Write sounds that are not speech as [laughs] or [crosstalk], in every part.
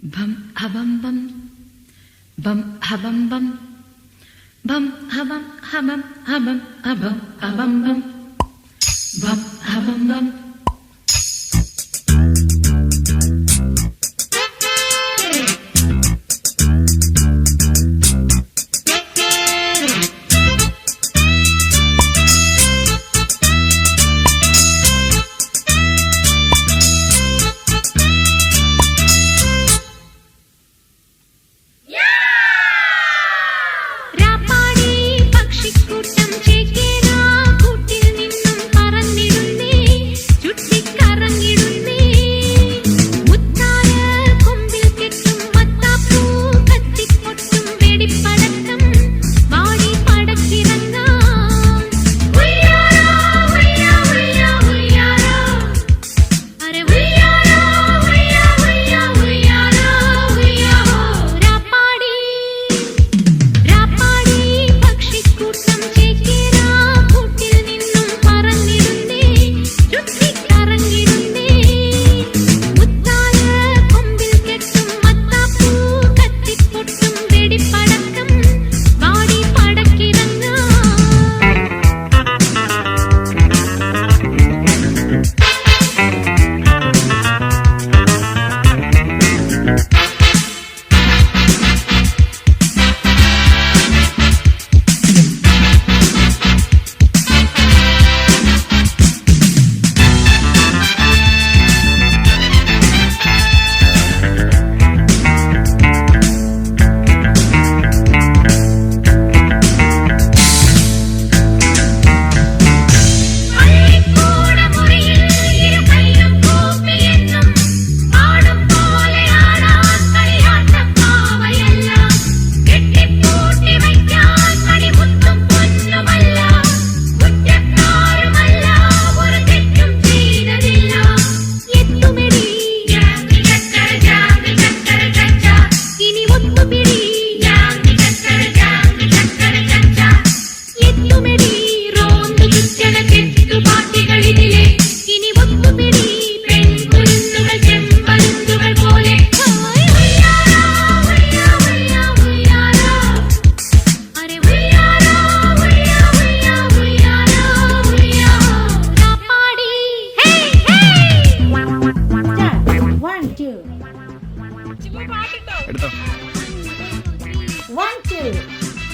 Bum ha bum bum. Bum ha bum bum. Bum ha bum ha bum ha bum ha bum ha bum bum. Bum ha bum bum.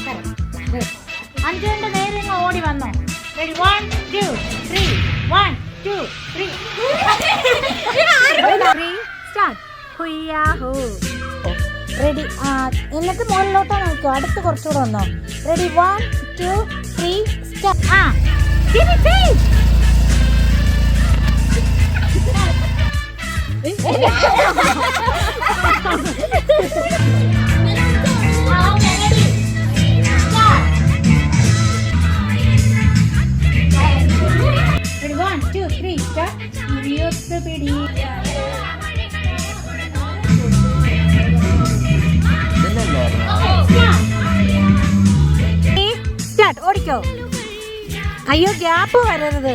Good. അഞ്ചുകൊണ്ട് നേരെ ഇങ്ങ് ഓടി വന്നോ. Ready one two three one two three ready ആ എന്നിട്ട് മുകളിലോട്ട് നോക്കൂ. അടുത്ത് കുറച്ചുകൂടെ വന്നോ. Ready one two three start ആ. തിരി, [laughs] [laughs] സ്റ്റാർട്ട് ഓടിക്കോ അയ്യോ ഗ്യാപ്പ് വരരുത്